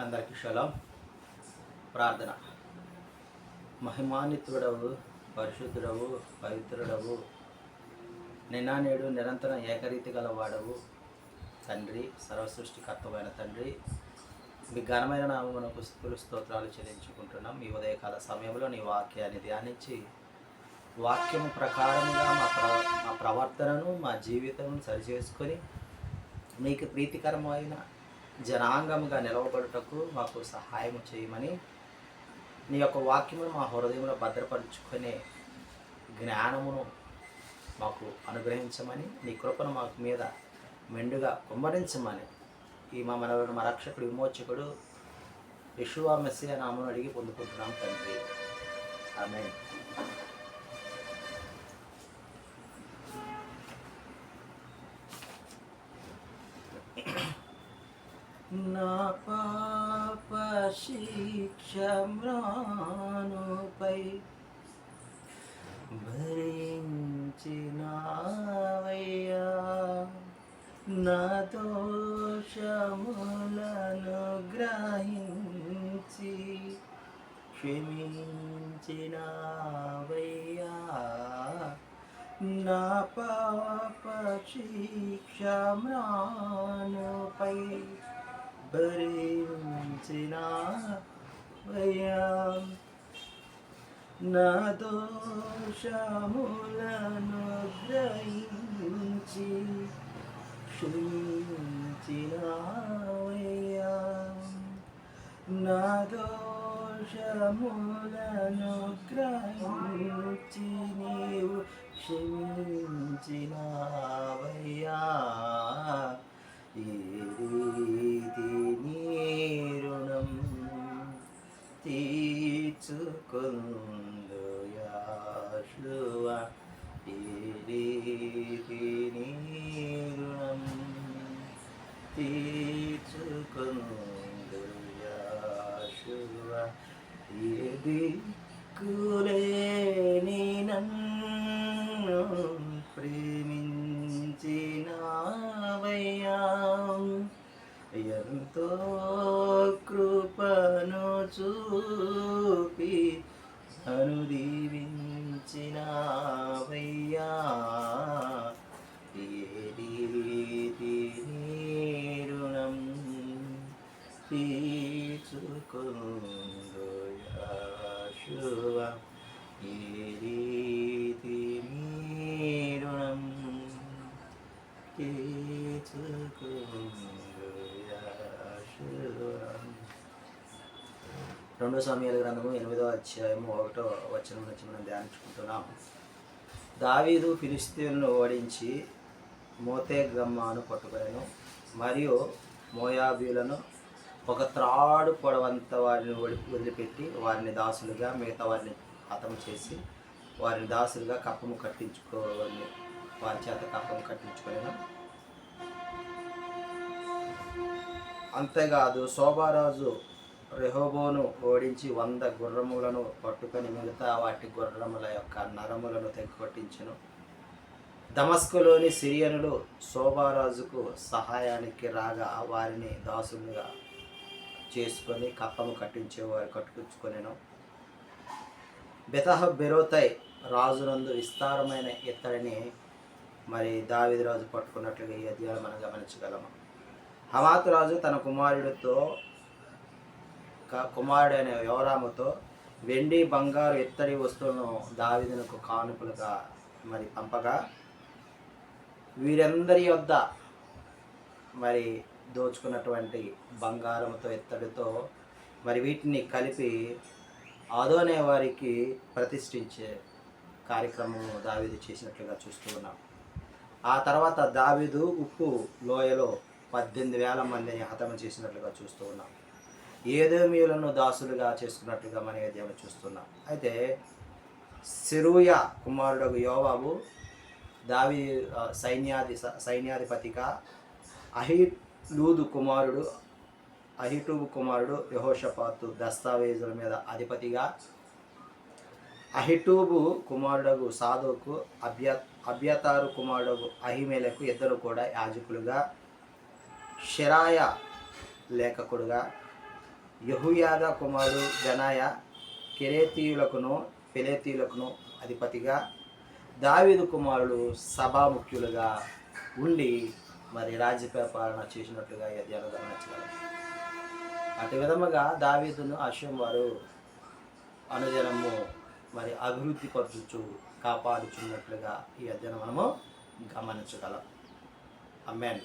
అందరికి శలం. ప్రార్థన. మహిమాన్వితుడవు పరిశుద్ధుడవు పవిత్రుడవు నిన్న నేడు నిరంతరం ఏకరీతి గలవాడవు. తండ్రి సర్వసృష్టికర్తమైన తండ్రి మీ ఘనమైన నామమునకు స్థుతులు స్తోత్రాలు చెల్లించుకుంటున్నాం. ఈ ఉదయకాల సమయంలో నీ వాక్యాన్ని ధ్యానించి వాక్యము ప్రకారముగా మా ప్ర మా ప్రవర్తనను మా జీవితం సరిచేసుకొని మీకు ప్రీతికరమైన జనాంగముగా నిలవబడుటకు మాకు సహాయం చేయమని నీ యొక్క వాక్యమును మా హృదయంలో భద్రపరుచుకునే జ్ఞానమును మాకు అనుగ్రహించమని నీ కృపను మాకు మీద మెండుగా కుమ్మరించమని ఈ మా మనవడు మా రక్షకుడు విమోచకుడు యశువా మెస్సియ నామను అడిగి పొందుకుంటున్నాం తండ్రి. ఆమె నా పాప శిక్ష భరించినావయ్యా. నా దోషములను గ్రహించి క్షమించినావయ్యా. నా పాప శిక్ష మ్రానుపై భరించినావయ్యా నా దోషములను గ్రహించి క్షమించినావయ్యా నా దోషములను గ్రహించి నీవు క్షమించినావయ్యా తీర్చుకుందు యాశువ ఈ రీతి నీ తీర్చుకుందు యాశువ ఏది కులేని నన్ను ప్రేమించినావయ్యా. ఎంతో కృపను చూపి అనుదీవించినావయ్యా ఏ రీతి నీ రుణం తీర్చుకుందు యాశువ ఏది రెండో సమయాల గ్రంథము ఎనిమిదో అధ్యాయము ఒకటో వచనం నుంచి మనం ధ్యానించుకుంటున్నాం. దావీదు ఫిలిస్తీన్ను ఓడించి మోతే గమ్మాను పట్టుకొనెను. మరియు మోయాబీలను ఒక త్రాడు పొడవంత వారిని వదిలిపెట్టి వారిని దాసులుగా మిగతా వారిని హతం చేసి వారిని దాసులుగా కప్పము కట్టించుకోని వారి చేత కప్పము కట్టించుకోలేను అంతేకాదు శోభారాజు రెహోబోను ఓడించి వంద గుర్రములను పట్టుకొని మిగతా వాటి గుర్రముల యొక్క నరములను తెగకొట్టించెను దమస్కులోని సిరియనులు శోభారాజుకు సహాయానికి రాగా వారిని దాసులుగా చేసుకొని కప్పము కట్టించేవారు కట్టుకుచ్చుకొనెను. బెతహ బెరోతై రాజునందు విస్తారమైన ఇత్తడిని మరి దావిది రాజు పట్టుకున్నట్లుగా ఈ అధ్యాయం మనం గమనించగలము. హమాతు రాజు తన కుమారుడితో కుమారుడైన యోరాముతో వెండి బంగారు ఇత్తడి వస్తువులను దావిదనకు కానుకలుగా మరి పంపగా వీరందరి వద్ద మరి దోచుకున్నటువంటి బంగారముతో ఇత్తడితో మరి వీటిని కలిపి ఆదోనే వారికి ప్రతిష్ఠించే కార్యక్రమం దావీదు చేసినట్లుగా చూస్తూ ఉన్నాం. ఆ తర్వాత దావీదు ఉప్పు లోయలో పద్దెనిమిది వేల మందిని హతమ చేసినట్లుగా చూస్తూ ఉన్నాం. ఏదేమీలను దాసులుగా చేసుకున్నట్లుగా మన ఏదేమో చూస్తున్నాం. అయితే సిరుయ కుమారుడు యోవాబు దావి సైన్యాధి సైన్యాధిపతిగా అహిలూదు కుమారుడు అహిటూబు కుమారుడు యహోషపాతు దస్తావేజుల మీద అధిపతిగా అహిటూబు కుమారుడు సాధుకు అభ్య అభ్యతారు కుమారుడు అహిమేలకు ఇద్దరు కూడా యాజకులుగా షిరాయ లేఖకుడుగా యహుయాద కుమారుడు జనాయ కెరేతీయులకును పెలేతీయులకును అధిపతిగా దావీదు కుమారుడు సభాముఖ్యులుగా ఉండి మరి రాజ్య పరిపాలన చేసినట్లుగా ఈ అధ్యాయంలో అటు విధముగా దావీదును అశ్వం వారు అనుజనము మరి అభివృద్ధి పరచుచు కాపాడుచున్నట్లుగా ఈ అధ్యయనం మనము గమనించగలం. అమ్మాను